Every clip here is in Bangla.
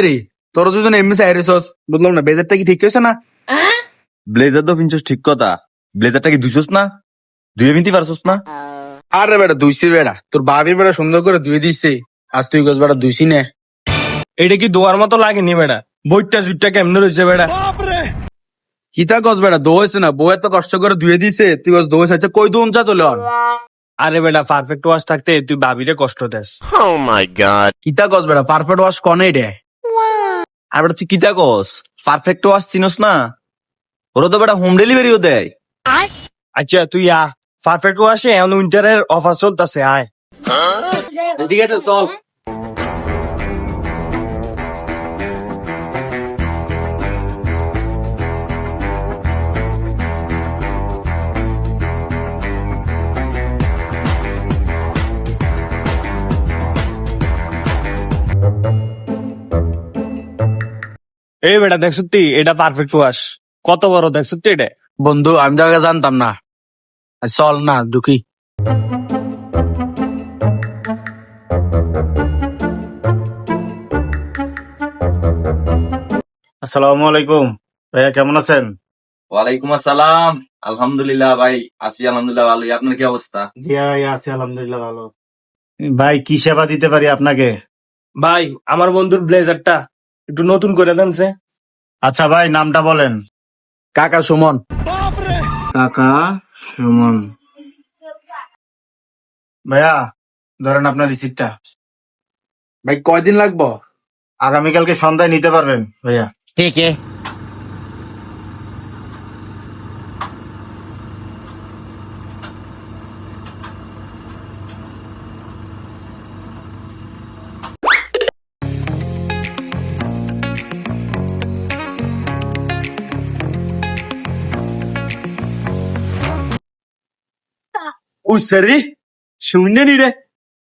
রে তোর দুজন এমনি সাইরেছস বুঝলাম না বেজারটা কি ঠিক হয়েছে না? ব্লেজার তো ফিনছস ঠিক কথা। ব্লেজারটা কি দুইছস না? দুই মিনিট পারছস না? আরে বেটা দুইছি বেটা। তোর বাবি বেটা সুন্দর করে ধুয়ে দিছে। আর তুই গছ বেটা দুইছি নে। এটা কি দোয়ার মতো লাগেনি বেটা? বইটা জুটটা কেমনে রয়েছে বেটা কিতা গছ বেটা দো হয়েছে না? বউ এত কষ্ট করে ধুয়ে দিছে তুই গছ দো হয়েছে কই দু উঞ্চা তোলে আরে বেটা পারফেক্ট ওয়াশ থাকতে তুই ভাবিরে কষ্ট দেস। কিতা গছ বেটা পারফেক্ট ওয়াশ কনে রে? আর বেটা তুই কিতা কস পারফেক্ট ওয়াশ চিনস না? ওরা তো বেটা হোম ডেলিভারিও দেয়। আচ্ছা তুই আ। পারফেক্ট ওয়াশে এখন উইন্টারের অফার চলতেছে আয়। ঠিক আছে চল। এই বেটা দেখছ তুই এটা পারফেক্ট ওয়াশ কত বড় দেখছ তুই এটা। বন্ধু আমি জায়গা জানতাম না। চল না দুঃখী আসসালামু আলাইকুম। ভাইয়া কেমন আছেন? ওয়ালাইকুম আসসালাম। আলহামদুলিল্লাহ ভাই আছি আলহামদুলিল্লাহ ভালোই। আপনার কি অবস্থা? জি ভাই আছি আলহামদুলিল্লাহ ভালো। ভাই কি সেবা দিতে পারি আপনাকে? ভাই আমার বন্ধুর ব্লেজারটা একটু নতুন করে দেন সে। আচ্ছা ভাই নামটা বলেন। কাকা সুমন। কাকা সুমন। ভাইয়া ধরেন আপনার রিসিপ্টটা। ভাই কয়দিন লাগবো? আগামীকালকে সন্ধ্যায় নিতে পারবেন ভাইয়া। উসরি শুনে নি রে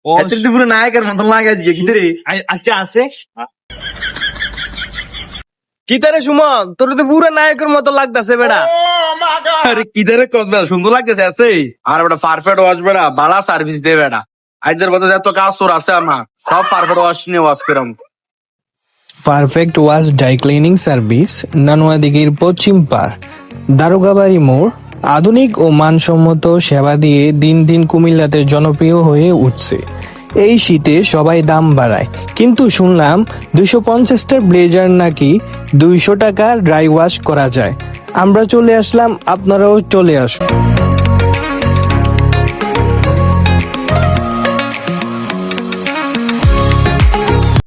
ও এত পুরো নায়কের মতন লাগা দিয়ে কি রে আচ্ছা আছে সুমন তোর তো পুরো নায়কের মতো লাগতাছে বেটা আরে কিদারে কস বেটা সুন্দর লাগতেছে আছে আর বেটা পারফেক্ট ওয়াশ বেটা বালা সার্ভিস দে বেটা আইজার কথা যত কাজ তোর আছে আমার সব পারফেক্ট ওয়াশ নিয়ে ওয়াশ করাম perfect wash dry cleaning service নানুয়াদিগির পশ্চিম পার দারোগাবাড়ি মোড় আধুনিক ও মানসম্মত সেবা দিয়ে দিন দিন কুমিল্লাতে জনপ্রিয় হয়ে উঠছে। এই শীতে সবাই দাম বাড়ায়। কিন্তু শুনলাম দুশো পঞ্চাশটার ব্লেজার নাকি দুইশো টাকা ড্রাই ওয়াশ করা যায়। আমরা চলে আসলাম, আপনারাও চলে আসুন।